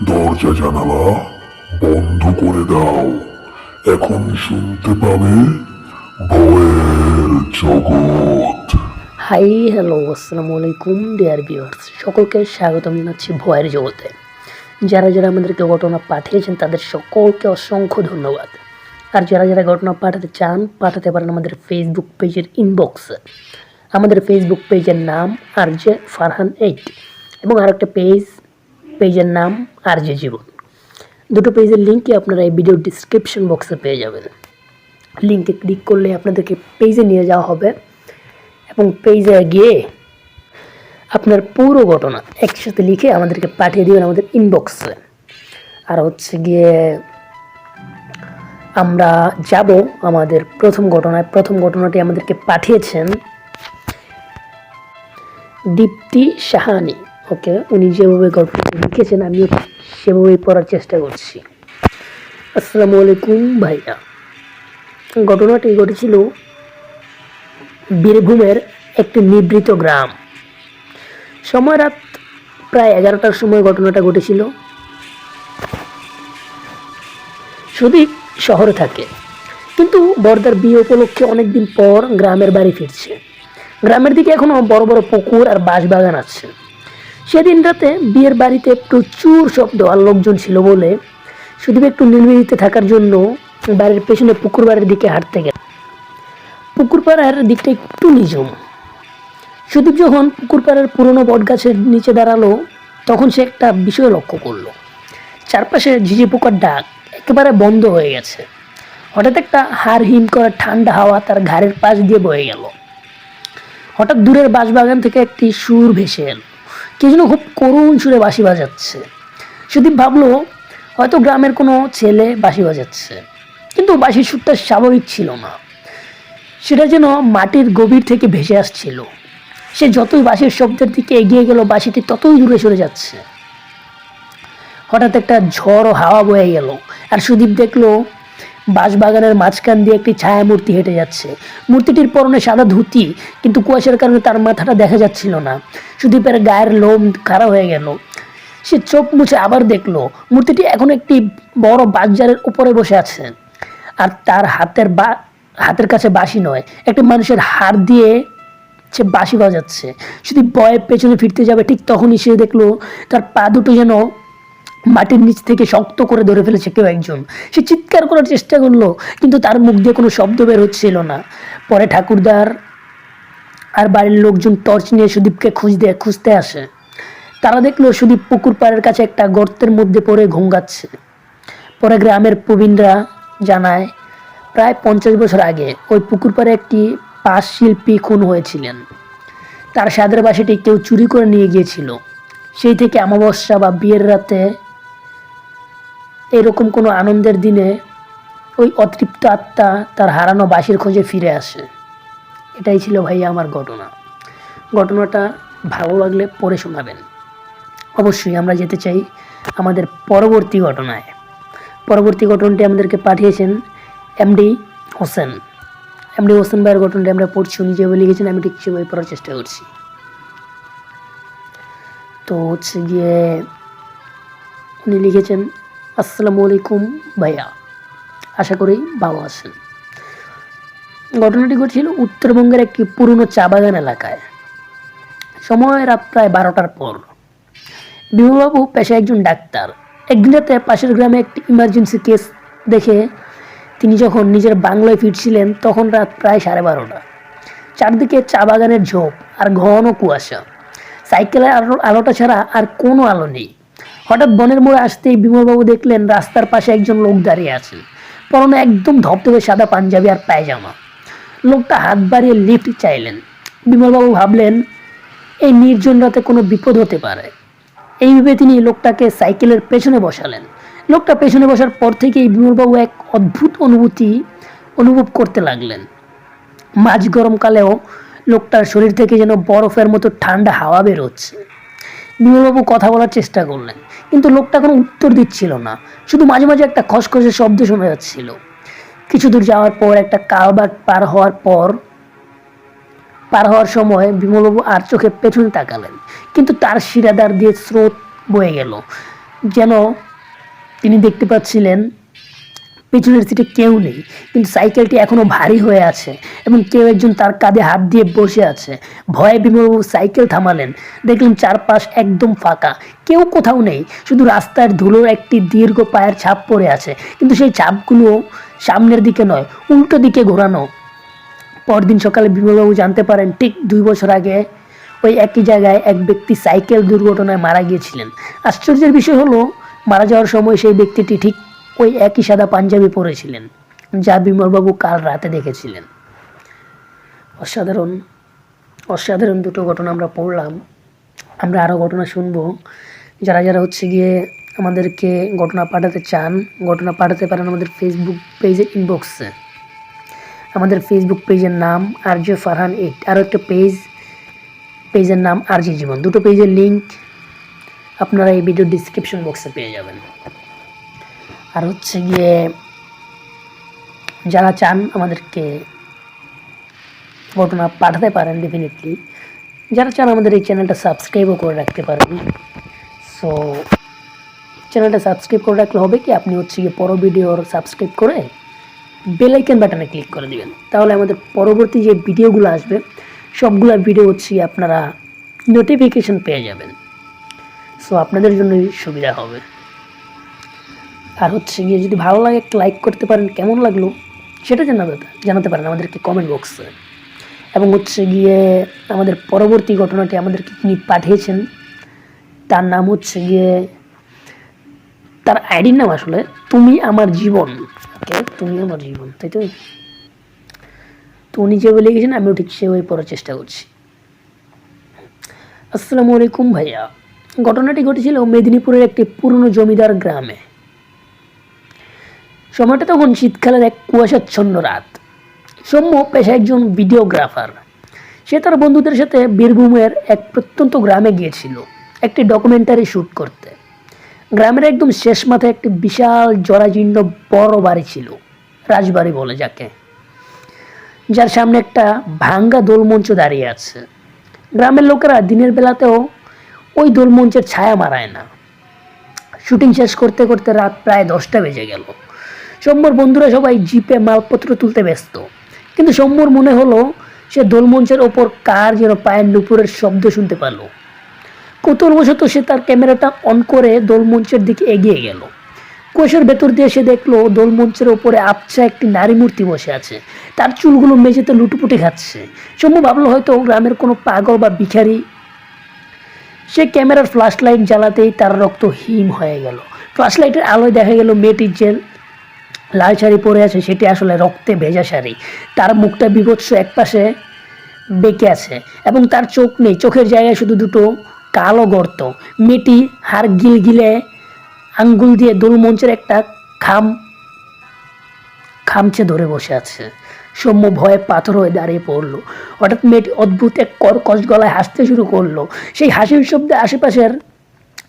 দরজা জানালা বন্ধ করে দাও। এখন শুনতে পাবে জগৎ। হাই, হ্যালো, আসসালামু আলাইকুম ডিয়ার ভিউয়ার্স সকলকে স্বাগতম জানাচ্ছি ভয়ের জগতে। যারা যারা আমাদেরকে ঘটনা পাঠিয়েছেন, তাদের সকলকে অসংখ্য ধন্যবাদ। আর যারা যারা ঘটনা পাঠাতে চান, পাঠাতে পারেন আমাদের ফেসবুক পেজের ইনবক্সে আমাদের ফেসবুক পেজের নাম আর জে ফারহান এইট এবং আরেকটা পেজ পেজের নাম আর জে জীবন। দুটো পেজের লিঙ্কই আপনারা এই ভিডিও ডিসক্রিপশন বক্সে পেয়ে যাবেন। লিঙ্কে ক্লিক করলে আপনাদেরকে পেজে নিয়ে যাওয়া হবে এবং পেজে গিয়ে আপনার পুরো ঘটনা একসাথে লিখে আমাদেরকে পাঠিয়ে দেবেন আমাদের ইনবক্সে আর হচ্ছে গিয়ে আমরা যাব আমাদের প্রথম ঘটনায়। প্রথম ঘটনাটি আমাদেরকে পাঠিয়েছেন দীপ্তি সাহানি। ওকে উনি যেভাবে গল্পটি লিখেছেন, আমিও সেভাবেই পড়ার চেষ্টা করছি। আসসালামু আলাইকুম ভাইয়া। ঘটনাটি ঘটেছিল বীরভূমের একটি নিভৃত গ্রাম। সময় রাত প্রায় এগারোটার সময় ঘটনাটা ঘটেছিল। সুদীপ শহরে থাকে। কিন্তু বর্দার বিয়ে উপলক্ষে অনেকদিন পর গ্রামের বাড়ি ফিরছে। গ্রামের দিকে এখনও বড় বড় পুকুর আর বাঁশবাগান আছে। সেদিন রাতে বিয়ের বাড়িতে প্রচুর শব্দ আর লোকজন ছিল বলে সুদীপ একটু নির্বিড়িতে থাকার জন্য বাড়ির পেছনে পুকুর বাড়ির দিকে হাঁটতে গেল। পুকুর পাড়ার দিকটা একটু নিঝুম। সুদীপ যখন পুকুর পাড়ার পুরনো বট গাছের নিচে দাঁড়াল, তখন সে একটা বিষয় লক্ষ্য করল। চারপাশে ঝিঝি পোকার ডাক একেবারে বন্ধ হয়ে গেছে। হঠাৎ একটা হাড় হিম করা ঠান্ডা হাওয়া তার ঘাড়ের পাশ দিয়ে বয়ে গেল। হঠাৎ দূরের বাঁশবাগান থেকে একটি সুর ভেসে এলো। কে যেন খুব করুণ সুরে বাঁশি বাজাচ্ছে। সুদীপ ভাবলো, হয়তো গ্রামের কোনো ছেলে বাঁশি বাজাচ্ছে। কিন্তু বাঁশির সুরটা স্বাভাবিক ছিল না। সেটা যেন মাটির গভীর থেকে ভেসে আসছিল। সে যতই বাঁশির শব্দের দিকে এগিয়ে গেল, বাঁশিটি ততই দূরে সরে যাচ্ছে। হঠাৎ একটা ঝড় ও হাওয়া বয়ে গেল, আর সুদীপ দেখল বাঁশবাগানের মাঝখান দিয়ে একটি ছায়া মূর্তি হেঁটে যাচ্ছে। মূর্তিটির পরনে সাদা ধুতি, কিন্তু কুয়াশার কারণে তার মাথাটা দেখা যাচ্ছিল না। সুদীপের গায়ের লোম খাড়া হয়ে গেল। সে চোখ মুছে আবার দেখল, মূর্তিটি এখন একটি বড় বাজারের উপরে বসে আছে। আর তার হাতের বা, হাতের কাছে বাঁশি নয়, একটি মানুষের হাড় দিয়ে সে বাঁশি বাজাচ্ছে। শুধু বয়ের পেছনে ফিরতে যাবে ঠিক তখনই সে দেখল, তার পা দুটো যেন মাটির নিচ থেকে শক্ত করে ধরে ফেলেছে কেউ একজন। সে চিৎকার করার চেষ্টা করল, কিন্তু তার মুখ দিয়ে কোনো শব্দ বের হচ্ছিল না। পরে ঠাকুরদার আর বাড়ির লোকজন টর্চ নিয়ে সুদীপকে খুঁজতে খুঁজতে আসে। তারা দেখল সুদীপ পুকুর পাড়ের কাছে একটা গর্তের মধ্যে পড়ে ঘুঙ্গাচ্ছে পরে গ্রামের প্রবীণরা জানায়, প্রায় পঞ্চাশ বছর আগে ওই পুকুর পাড়ে একটি পাশ শিল্পী খুন হয়েছিলেন। তার সাদের বাসাটি কেউ চুরি করে নিয়ে গিয়েছিল। সেই থেকে অমাবস্যা বা বিয়ের রাতে এরকম কোনো আনন্দের দিনে ওই অতৃপ্ত আত্মা তার হারানো বাঁশির খোঁজে ফিরে আসে। এটাই ছিল ভাইয়া আমার ঘটনা। ঘটনাটা ভালো লাগলে পড়ে শোনাবেন। অবশ্যই আমরা যেতে চাই আমাদের পরবর্তী ঘটনায়। পরবর্তী ঘটনাটি আমাদেরকে পাঠিয়েছেন এমডি হোসেন। এমডি হোসেন ভাইয়ের ঘটনাটি আমরা পড়ছি, উনি যেভাবে লিখেছেন, আমি ঠিক সেভাবে পড়ার চেষ্টা করছি। তো হচ্ছে গিয়ে উনি লিখেছেন আসসালামু আলাইকুম ভাইয়া। আশা করি ভালো আছেন। ঘটনাটি ঘটেছিল উত্তরবঙ্গের একটি পুরনো চা বাগান এলাকায়। সময় রাত প্রায় বারোটার পর। বিমলবাবু পেশায় একজন ডাক্তার। একদিন রাতে পাশের গ্রামে একটি ইমার্জেন্সি কেস দেখে তিনি যখন নিজের বাংলায় ফিরছিলেন, তখন রাত প্রায় সাড়ে বারোটা। চারদিকে চা বাগানের ঝোপ আর ঘন কুয়াশা। সাইকেলের আলো আলোটা ছাড়া আর কোনো আলো নেই। হঠাৎ বনের মোড়ে আসতেই বিমলবাবু দেখলেন রাস্তার পাশে একজন লোক দাঁড়িয়ে আছেন পরনে একদম ধপধপে সাদা পাঞ্জাবি আর পায়জামা। লোকটা হাত বাড়িয়ে লিফট চাইলেন। বিমলবাবু ভাবলেন, এই নির্জন রাতে কোনো বিপদ হতে পারে। এই ভেবে তিনি লোকটাকে সাইকেলের পেছনে বসালেন। লোকটা পেছনে বসার পর থেকেই বিমলবাবু এক অদ্ভুত অনুভূতি অনুভব করতে লাগলেন। মাঝ গরমকালেও লোকটার শরীর থেকে যেন বরফের মতো ঠান্ডা হাওয়া বেরোচ্ছে। বিমলবাবু কথা বলার চেষ্টা করলেন, কিন্তু লোকটা কোনো উত্তর দিচ্ছিল না। শুধু মাঝে মাঝে একটা খসখসে শব্দ শোনা যাচ্ছিল। কিছু দূর যাওয়ার পর, একটা কালবাট পার হওয়ার পর, পার হওয়ার সময় বিমলবাবু আর চোখে পেছনে তাকালেন। কিন্তু তার শিরাদার দিয়ে স্রোত বয়ে গেল। যেন তিনি দেখতে পাচ্ছিলেন পেছনের সিটে কেউ নেই। কিন্তু সাইকেলটি এখনও ভারী হয়ে আছে এবং কেউ একজন তার কাঁধে হাত দিয়ে বসে আছে। ভয়ে বিমলবাবু সাইকেল থামালেন। দেখলেন চারপাশ একদম ফাঁকা। কেউ কোথাও নেই। শুধু রাস্তার ধুলোর একটি দীর্ঘ পায়ের ছাপ পড়ে আছে। কিন্তু সেই ছাপগুলো সামনের দিকে নয়, উল্টো দিকে ঘোরানো। পরদিন সকালে বিমলবাবু জানতে পারেন ঠিক দুই বছর আগে ওই একই জায়গায় এক ব্যক্তি সাইকেল দুর্ঘটনায় মারা গিয়েছিলেন। আশ্চর্যের বিষয় হলো, মারা যাওয়ার সময় সেই ব্যক্তিটি ঠিক ওই একই সাদা পাঞ্জাবি পরেছিলেন, যা বিমলবাবু কাল রাতে দেখেছিলেন। অসাধারণ অসাধারণ দুটো ঘটনা আমরা পড়লাম। আমরা আরও ঘটনা শুনব। যারা যারা হচ্ছে গিয়ে আমাদেরকে ঘটনা পাঠাতে চান, ঘটনা পাঠাতে পারেন আমাদের ফেসবুক পেজে ইনবক্সে আমাদের ফেসবুক পেজের নাম আরজ ফারহান এইট আরও একটা পেজ পেজের নাম আরজি জীবন। দুটো পেজের লিঙ্ক আপনারা এই ভিডিও ডিসক্রিপশন বক্সে পেয়ে যাবেন। আর হচ্ছে গিয়ে যারা চান আমাদেরকে ঘটনা পাঠাতে পারেন ডেফিনেটলি যারা চান আমাদের এই চ্যানেলটা সাবস্ক্রাইবও করে রাখতে পারেন সো চ্যানেলটা সাবস্ক্রাইব করে রাখলে হবে কি, আপনি হচ্ছে গিয়ে পর ভিডিওর সাবস্ক্রাইব করে বেল আইকন বাটনে ক্লিক করে দিবেন। তাহলে আমাদের পরবর্তী যে ভিডিওগুলো আসবে, সবগুলো ভিডিও হচ্ছে আপনারা নোটিফিকেশন পেয়ে যাবেন। সো আপনাদের জন্যই সুবিধা হবে। আর হচ্ছে গিয়ে যদি ভালো লাগে একটা লাইক করতে পারেন, কেমন লাগল সেটা জানাতে জানাতে পারেন আমাদেরকে কমেন্ট বক্সে এবং হচ্ছে গিয়ে আমাদের পরবর্তী ঘটনাটি আমাদেরকে তিনি পাঠিয়েছেন। তার নাম হচ্ছে গিয়ে তার আইডির নাম আসলে তুমি আমার জীবন। ওকে তুমি আমার জীবন, তাই তো? তো উনি যে বলে গেছেন, আমিও ঠিক সেভাবে পড়ার চেষ্টা করছি। আসসালামু আলাইকুম ভাইয়া। ঘটনাটি ঘটেছিল মেদিনীপুরের একটি পুরনো জমিদার গ্রামে। সময়টা তখন শীতকালের এক কুয়াশাচ্ছন্ন রাত। সৌম্য পেশায় একজন ভিডিওগ্রাফার। সে তার বন্ধুদের সাথে বীরভূমের এক প্রত্যন্ত গ্রামে গিয়েছিল, একটি ডকুমেন্টারি শ্যুট করতে। গ্রামের একদম শেষ মাথায় একটি বিশাল জরাজীর্ণ বড় বাড়ি ছিল, রাজবাড়ি বলে যাকে। যার সামনে একটা ভাঙ্গা দোলমঞ্চ দাঁড়িয়ে আছে। গ্রামের লোকেরা দিনের বেলাতেও ওই দোলমঞ্চের ছায়া মারায় না। শুটিং শেষ করতে করতে রাত প্রায় দশটা বেজে গেল। সোম্যর বন্ধুরা সবাই জিপে মালপত্র তুলতে ব্যস্ত। কিন্তু সৌম্যর মনে হলো সে দোলমঞ্চের ওপর কার যেন পায়ের নুপুরের শব্দ শুনতে পেল। কৌতূহলবশত সে তার ক্যামেরাটা অন করে দোলমঞ্চের দিকে এগিয়ে গেল। কোষের ভেতর দিয়ে সে দেখল দোলমঞ্চের ওপরে আবছা একটি নারী মূর্তি বসে আছে। তার চুলগুলো মেঝেতে লুটুপুটি খাচ্ছে। সৌম্য ভাবলো হয়তো গ্রামের কোনো পাগল বা ভিখারি। সে ক্যামেরার ফ্ল্যাশ লাইট জ্বালাতেই তার রক্ত হিম হয়ে গেল। ফ্ল্যাশ লাইটের আলোয় দেখা গেল মেয়েটির যে লাল শাড়ি পরে আছে, সেটি আসলে রক্তে ভেজা শাড়ি। তার মুখটা বিভৎস একপাশে বেঁকে আছে এবং তার চোখ নেই। চোখের জায়গায় শুধু দুটো কালো গর্ত। মেয়েটি গিল গিলে আঙ্গুল দিয়ে দোলমঞ্চের একটা খাম, খামচে ধরে বসে আছে। সৌম্য ভয়ে পাথর হয়ে দাঁড়িয়ে পড়ল। হঠাৎ মেয়েটি অদ্ভুত এক কর্কশ গলায় হাসতে শুরু করল। সেই হাসির শব্দে আশেপাশের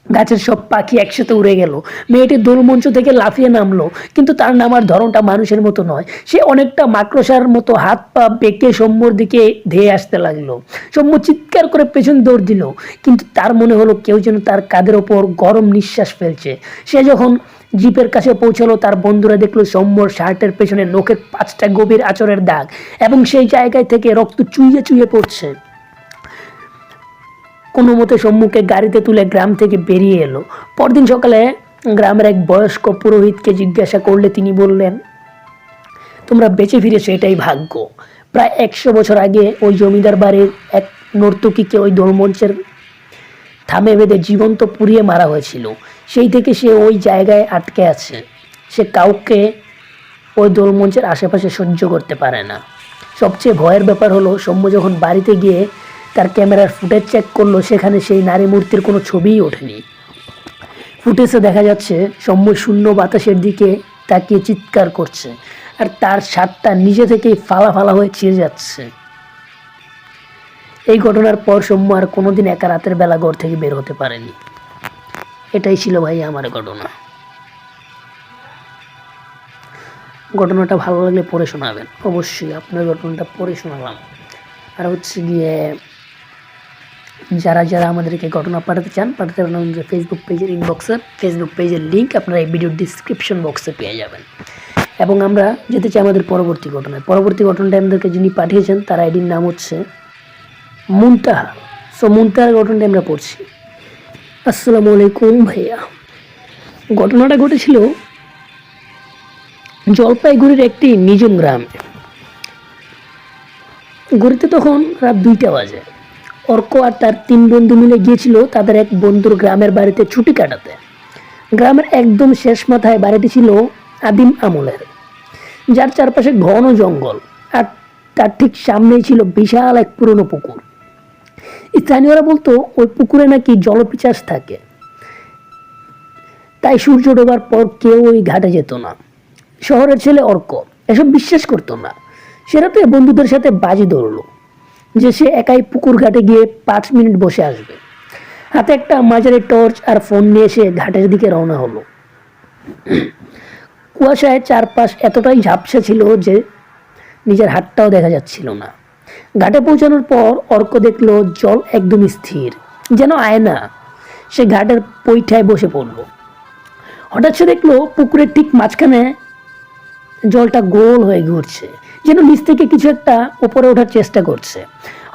গাছের সব পাখি একসাথে উড়ে গেল। মেয়েটি দোলমঞ্চ থেকে লাফিয়ে নামলো, কিন্তু তার নামার ধরনটা মানুষের মতো নয়। সে অনেকটা মাকড়সার মতো হাত পা বেঁকে সৌম্যর দিকে ধেয়ে আসতে লাগল। সৌম্য চিৎকার করে পেছন দৌড় দিল, কিন্তু তার মনে হলো কেউ যেন তার কাদের ওপর গরম নিঃশ্বাস ফেলছে। সে যখন জিপের কাছে পৌঁছালো, তার বন্ধুরা দেখল সৌম্যর শার্টের পেছনে নখের পাঁচটা গভীর আচরের দাগ, এবং সেই জায়গায় থেকে রক্ত চুইয়ে চুইয়ে পড়ছে। কোনো মতে সম্মুখে গাড়িতে তুলে গ্রাম থেকে বেরিয়ে এলো। পরদিন সকালে গ্রামের এক বয়স্ক পুরোহিতকে জিজ্ঞাসা করলে তিনি বললেন, তোমরা বেঁচে ফিরেছো, এটাই ভাগ্য। প্রায় একশো বছর আগে ওই জমিদার বাড়ির এক নর্তকীকে ওই দোলমঞ্চের থামে বেঁধে জীবন্ত পুড়িয়ে মারা হয়েছিল। সেই থেকে সে ওই জায়গায় আটকে আছে। সে কাউকে ওই দোলমঞ্চের আশেপাশে সহ্য করতে পারে না। সবচেয়ে ভয়ের ব্যাপার হলো, সৌম্য যখন বাড়িতে গিয়ে তার ক্যামেরার ফুটেজ চেক করল, সেখানে সেই নারী মূর্তির কোনো ছবিই ওঠেনি। ফুটেজে দেখা যাচ্ছে সৌম্য শূন্য বাতাসের দিকে তাকিয়ে চিৎকার করছে, আর তার শার্টটা নিজে থেকেই ফালা ফালা হয়ে ছিঁড়ে যাচ্ছে। এই ঘটনার পর সৌম্য আর কোনোদিন একা রাতের বেলা ঘর থেকে বের হতে পারেনি। এটাই ছিল ভাই আমার ঘটনা। ঘটনাটা ভালো লাগলে পড়ে শোনাবেন। অবশ্যই আপনার ঘটনাটা পড়ে শোনালাম। আর হচ্ছে গিয়ে যারা যারা আমাদেরকে ঘটনা পাঠাতে চান, পাঠাতে পারেন ফেসবুক পেজের ইনবক্সে ফেসবুক পেজের লিঙ্ক আপনারা এই ভিডিওর ডিসক্রিপশন বক্সে পেয়ে যাবেন। এবং আমরা যেতে চাই আমাদের পরবর্তী ঘটনায়। পরবর্তী ঘটনাটা আমাদেরকে যিনি পাঠিয়েছেন, তার আইডির নাম হচ্ছে মুনতাহা। সো মুনতাহার ঘটনাটা আমরা পড়ছি। আসসালামু আলাইকুম ভাইয়া। ঘটনাটা ঘটেছিল জলপাইগুড়ির একটি নিজম গ্রামে। ঘুরতে তখন রাত দুইটা বাজে। অর্ক আর তার তিন বন্ধু মিলে গিয়েছিল তাদের এক বন্ধুর গ্রামের বাড়িতে ছুটি কাটাতে। গ্রামের একদম শেষ মাথায় বাড়িটি ছিল আদিম আমলের, যার চারপাশে ঘন জঙ্গল আর তার ঠিক সামনেই ছিল বিশাল এক পুরনো পুকুর। স্থানীয়রা বলতো, ওই পুকুরে নাকি জলপিচাস থাকে। তাই সূর্য ডোবার পর কেউ ওই ঘাটে যেত না। শহরের ছেলে অর্ক এসব বিশ্বাস করতো না। সেরাতে বন্ধুদের সাথে বাজি ধরলো। যে সে একাই পুকুর ঘাটে গিয়ে পাঁচ মিনিট বসে আসবে। হাতে একটা মাঝারি টর্চ আর ফোন নিয়ে সে ঘাটের দিকে রওনা হলো। কুয়াশায় চারপাশ এতটাই ঝাপসা ছিল যে নিজের হাতটাও দেখা যাচ্ছিল না। ঘাটে পৌঁছানোর পর অর্ক দেখল জল একদম স্থির, যেন আয়না সে ঘাটের পৈঠায় বসে পড়ল। হঠাৎ সে দেখল পুকুরের ঠিক মাঝখানে জলটা গোল হয়ে ঘুরছে। যেন নিচ থেকে কিছু একটা উপরে ওঠার চেষ্টা করছে।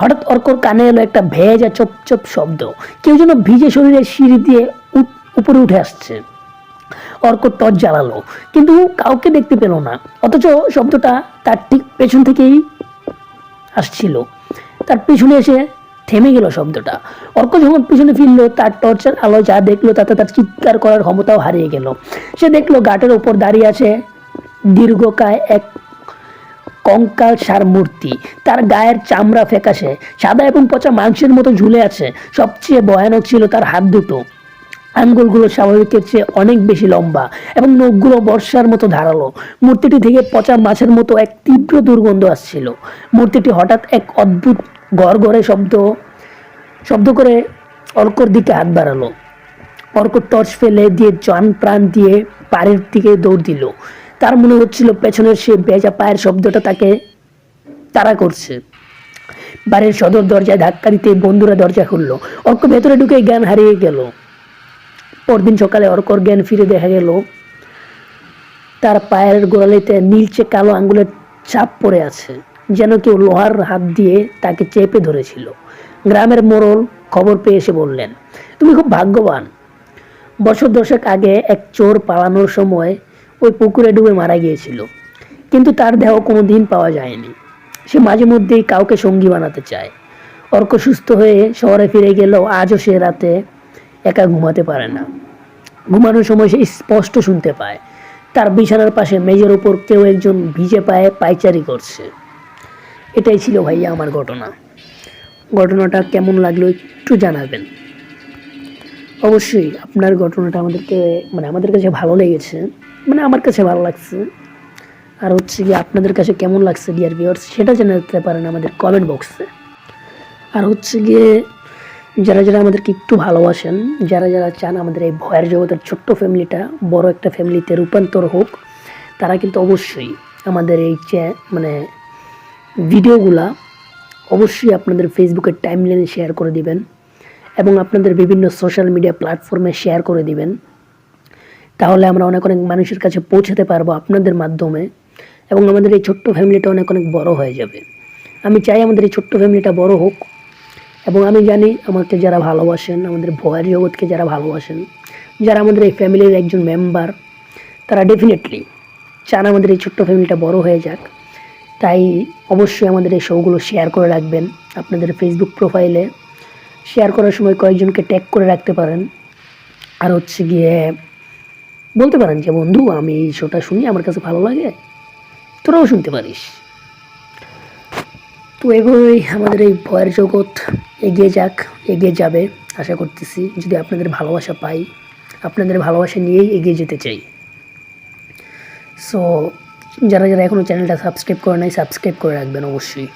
হঠাৎ অর্কর কানে এলো একটা ভেজা চপ চপ শব্দ। কেউ যেন ভিজে শরীরে সিঁড়ি দিয়ে উপরে উঠে আসছে। অর্ক টর্চ জ্বালালো, কিন্তু কাউকে দেখতে পেল না। অথচ শব্দটা তার ঠিক পেছন থেকেই আসছিল। তার পিছনে এসে থেমে গেল শব্দটা। অর্ক যখন পিছনে ফিরলো, তার টর্চের আলো যা দেখল তাতে তার চিৎকার করার ক্ষমতাও হারিয়ে গেল। সে দেখল ঘাটের ওপর দাঁড়িয়ে আছে দীর্ঘকায় এক কঙ্কাল সার মূর্তি। তার গায়ের চামড়া ফ্যাকাশে সাদা এবং পচা মাংসের মতো ঝুলে আছে। সবচেয়ে ভয়ানক ছিল তার হাত দুটো। আঙ্গুলগুলো স্বাভাবিকের চেয়ে অনেক বেশি লম্বা এবং নখগুলো বর্ষার মতো ধারালো। মূর্তিটি থেকে পচা মাছের মতো এক তীব্র দুর্গন্ধ আসছিল। মূর্তিটি হঠাৎ এক অদ্ভুত গড়গড়ে শব্দ শব্দ করে অর্কর দিকে হাত বাড়ালো। অর্ক টর্চ ফেলে দিয়ে জন প্রাণ দিয়ে পাড়ের দিকে দৌড় দিল। তার মনে হচ্ছিল পেছনের সে বেজা পায়ের শব্দটা তাকে তাড়া করছে। বাড়ির সদর দরজায় ধাক্কা দিতে বন্ধুরা দরজা খুললো। অর্ক ভেতরে ঢুকে জ্ঞান হারিয়ে গেল। পরদিন সকালে অর্কর জ্ঞান ফিরে দেখা গেল, তার পায়ের গোড়ালিতে নীলচে কালো আঙ্গুলের চাপ পড়ে আছে, যেন কেউ লোহার হাত দিয়ে তাকে চেপে ধরেছিল। গ্রামের মোড়ল খবর পেয়ে এসে বললেন, তুমি খুব ভাগ্যবান। বছর দশেক আগে এক চোর পালানোর সময় ওই পুকুরে ডুবে মারা গিয়েছিল। কিন্তু তার দেহ কোনো দিন পাওয়া যায়নি। সে মাঝে মধ্যেই কাউকে সঙ্গী বানাতে চায়। অর্ক সুস্থ হয়ে শহরে ফিরে গেলেও আজও সে রাতে একা ঘুমাতে পারে না। ঘুমানোর সময় সে স্পষ্ট শুনতে পায়। তার বিছানার পাশে মেজের উপর কেউ একজন ভিজে পায়ে পাইচারি করছে। এটাই ছিল ভাইয়া আমার ঘটনা। ঘটনাটা কেমন লাগল একটু জানাবেন। অবশ্যই আপনার ঘটনাটা আমাদেরকে মানে আমাদের কাছে ভালো লেগেছে। মানে আমার কাছে ভালো লাগছে। আর হচ্ছে কি আপনাদের কাছে কেমন লাগছে ডিয়ার ভিওর্স সেটা জানাতে পারেন আমাদের কমেন্ট বক্সে আর হচ্ছে গিয়ে যারা যারা আমাদেরকে একটু ভালোবাসেন, যারা যারা চান আমাদের এই ভয়ের জগতের ছোট্ট ফ্যামিলিটা, বড় একটা ফ্যামিলিতে রূপান্তর হোক, তারা কিন্তু অবশ্যই আমাদের এই মানে ভিডিওগুলা অবশ্যই আপনাদের ফেসবুকের টাইমলাইনে শেয়ার করে দিবেন এবং আপনাদের বিভিন্ন সোশ্যাল মিডিয়া প্ল্যাটফর্মে শেয়ার করে দিবেন। তাহলে আমরা অনেক অনেক মানুষের কাছে পৌঁছাতে পারব আপনাদের মাধ্যমে এবং আমাদের এই ছোট্ট ফ্যামিলিটা অনেক অনেক বড় হয়ে যাবে। আমি চাই আমাদের এই ছোট্ট ফ্যামিলিটা বড় হোক এবং আমি জানি আমাকে যারা ভালোবাসেন, আমাদের ভয়ের জগৎকে যারা ভালোবাসেন, যারা আমাদের এই ফ্যামিলির একজন মেম্বার তারা ডেফিনেটলি চান আমাদের এই ছোট্ট ফ্যামিলিটা বড় হয়ে যাক। তাই অবশ্যই আমাদের এই শোগুলো শেয়ার করে রাখবেন আপনাদের ফেসবুক প্রোফাইলে শেয়ার করার সময় কয়েকজনকে ট্যাগ করে রাখতে পারেন। আর হচ্ছে গিয়ে বলতে পারেন যে, বন্ধু, আমি এই শোটা শুনি, আমার কাছে ভালো লাগে। তোরাও শুনতে পারিস। তো এভাবেই আমাদের এই ভয়ের জগৎ এগিয়ে যাক, এগিয়ে যাবে, আশা করতেছি। যদি আপনাদের ভালোবাসা পাই, আপনাদের ভালোবাসা নিয়েই এগিয়ে যেতে চাই। সো যারা যারা এখনও চ্যানেলটা সাবস্ক্রাইব করে নাই, সাবস্ক্রাইব করে রাখবেন অবশ্যই।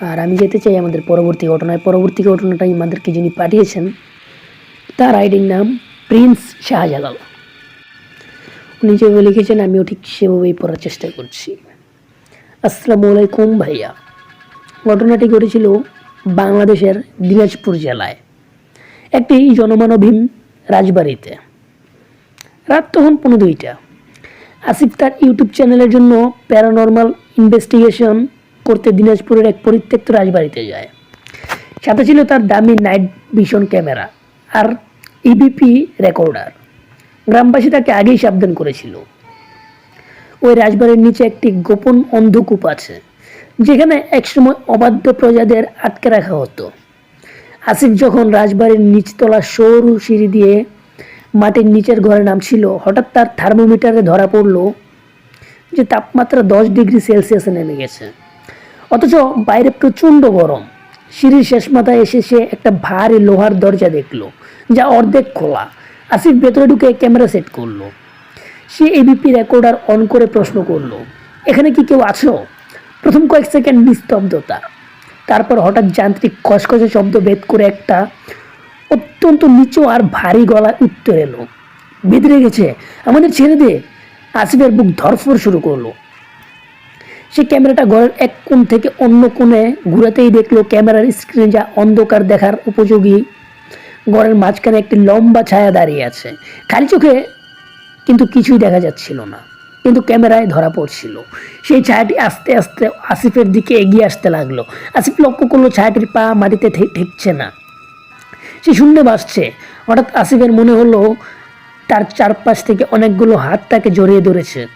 আর আমি যেতে চাই আমাদের পরবর্তী ঘটনায়। পরবর্তী ঘটনাটাই আমাদেরকে যিনি পাঠিয়েছেন, তার আইডির নাম প্রিন্স শাহজালাল। উনি যেভাবে লিখেছেন আমিও ঠিক সেভাবেই পড়ার চেষ্টা করছি। আসসালামু আলাইকুম ভাইয়া। ঘটনাটি ঘটেছিল বাংলাদেশের দিনাজপুর জেলায়, একটি জনমানবহীন রাজবাড়িতে। রাত তখন পনেরো দুইটা। আসিফ তার ইউটিউব চ্যানেলের জন্য প্যারানর্মাল ইনভেস্টিগেশন করতে দিনাজপুরের এক পরিত্যক্ত রাজবাড়িতে যায়। সাথে ছিল তার দামি নাইট ভিশন ক্যামেরা। আর ইবিপি রেকর্ডার গ্রামবাসী তাকে আগেই সাবধান করেছিল। ওই রাজবাড়ির নিচে একটি গোপন অন্ধকূপ আছে, যেখানে একসময় অবাধ্য প্রজাদের আটকে রাখা হতো। আসিফ যখন রাজবাড়ির নিচতলা সরু সিঁড়ি দিয়ে মাটির নিচের ঘরে নামছিল, হঠাৎ তার থার্মোমিটারে ধরা পড়ল যে তাপমাত্রা দশ ডিগ্রি সেলসিয়াসে নেমে গেছে। অথচ বাইরে প্রচণ্ড গরম। সিঁড়ির শেষ মাথায় এসে সে একটা ভারী লোহার দরজা দেখল। যা অর্ধেক খোলা। আসিফ ভেতরে ঢুকে ক্যামেরা সেট করল। সে এবিপি রেকর্ডার অন করে প্রশ্ন করল, এখানে কি কেউ আছো? প্রথম কয়েক সেকেন্ড নিস্তব্ধতা। তারপর হঠাৎ যান্ত্রিক খসখসে শব্দ ভেদ করে একটা অত্যন্ত নিচু আর ভারী গলায় উত্তর এলো। বেঁধে গেছে, আমাদের ছেড়ে দে। আসিফের বুক ধরফর শুরু করল। সে ক্যামেরাটা ঘরের এক কোণ থেকে অন্য কোণে ঘুরাতেই দেখল ক্যামেরার স্ক্রিনে যা অন্ধকার দেখার উপযোগী ঘরের মাঝখানে একটি লম্বা ছায়া দাঁড়িয়ে আছে। খালি চোখে কিন্তু কিছুই দেখা যাচ্ছিল না। কিন্তু ক্যামেরায় ধরা পড়ছিল। সেই ছায়াটি আস্তে আস্তে আসিফের দিকে এগিয়ে আসতে লাগল। আসিফ লক্ষ্য করল ছায়াটির পা মাটিতে ঠেকছে না। সে শূন্যে বাসছে হঠাৎ আসিফের মনে হলো, তার চারপাশ থেকে অনেকগুলো হাত তাকে জড়িয়ে ধরেছে।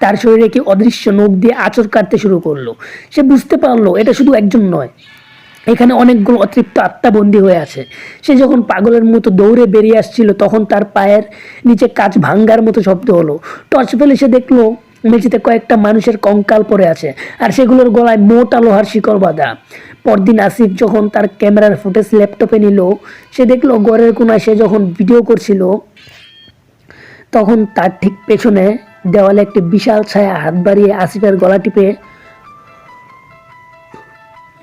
তার শরীরে কি অদৃশ্য নখ দিয়ে আঁচড় কাটতে শুরু করল। সে বুঝতে পারল, এটা শুধু একজন নয়। এখানে অনেকগুলো অতৃপ্ত আত্মাবন্দী হয়ে আছে। সে যখন পাগলের মতো দৌড়ে বেরিয়ে আসছিল, তখন তার পায়ের নিচে কাজ ভাঙ্গার মতো শব্দ হলো। টর্চ ফেলে সে দেখল, মেঝেতে কয়েকটা মানুষের কঙ্কাল পড়ে আছে, আর সেগুলোর গলায় মোটা লোহার শিকড় বাঁধা। পরদিন আসিফ যখন তার ক্যামেরার ফুটেজ ল্যাপটপে নিল, সে দেখল ঘরের কোনায় সে যখন ভিডিও করছিল, তখন তার ঠিক পেছনে দেওয়ালে একটি বিশাল ছায়া হাত বাড়িয়ে আসিফের গলা টিপে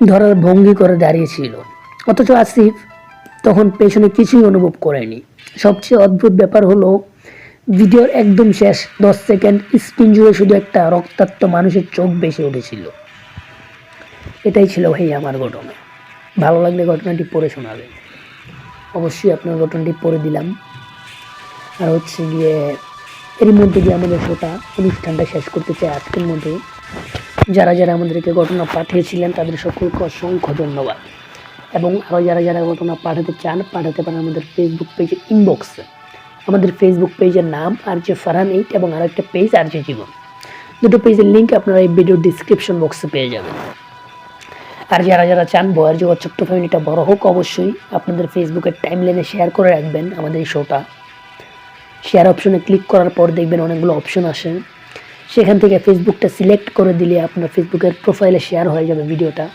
ধরার ভঙ্গি করে দাঁড়িয়েছিল অথচ আসিফ তখন পেছনে কিছুই অনুভব করেনি। সবচেয়ে অদ্ভুত ব্যাপার হলো, ভিডিওর একদম শেষ দশ সেকেন্ড স্ক্রিন জুড়ে শুধু একটা রক্তাক্ত মানুষের চোখ বেশি উঠেছিল। এটাই ছিল ভাই আমার ঘটনা। ভালো লাগলে ঘটনাটি পড়ে শোনাবেন। অবশ্যই আপনার ঘটনাটি পড়ে দিলাম। আর হচ্ছে গিয়ে এর মধ্যে দিয়ে আমাদের শোটা অনুষ্ঠানটা শেষ করতে চাই আজকের মধ্যে যারা যারা আমাদেরকে ঘটনা পাঠিয়েছিলেন, তাদের সকলকে অসংখ্য ধন্যবাদ। এবং আরও যারা যারা ঘটনা পাঠাতে চান, পাঠাতে পারেন আমাদের ফেসবুক পেজের ইনবক্সে আমাদের ফেসবুক পেজের নাম আর যে ফারহান এইট এবং আরেকটা পেজ আর যে জীবন। দুটো পেজের লিঙ্ক আপনারা এই ভিডিও ডিসক্রিপশন বক্সে পেয়ে যাবেন। আর যারা যারা চান বয়ার জগৎ ছোট্ট ফ্যামিলিটা বড় হোক, অবশ্যই আপনাদের ফেসবুকের টাইম লাইনে শেয়ার করে রাখবেন আমাদের এই শোটা শেয়ার অপশনে ক্লিক করার পর দেখবেন অনেকগুলো অপশন আসে। সেখান থেকে ফেসবুকটা সিলেক্ট করে দিলে আপনার ফেসবুকের প্রোফাইলে শেয়ার হয়ে যাবে ভিডিওটা।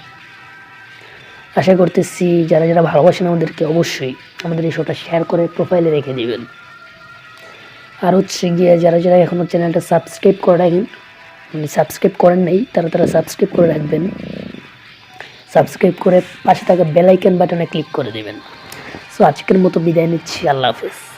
আশা করতেছি যারা যারা ভালোবাসেন আমাদেরকে অবশ্যই আমাদের এই শোটা শেয়ার করে প্রোফাইলে রেখে দিবেন। আর হচ্ছে গিয়ে যারা যারা এখনও চ্যানেলটা সাবস্ক্রাইব করে রাখেন মানে সাবস্ক্রাইব করেন নাই, তারা তারা সাবস্ক্রাইব করে রাখবেন। সাবস্ক্রাইব করে পাশে থাকা বেল আইকন বাটনে ক্লিক করে দেবেন। সো আজকের মতো বিদায় নিচ্ছি, আল্লাহ হাফেজ।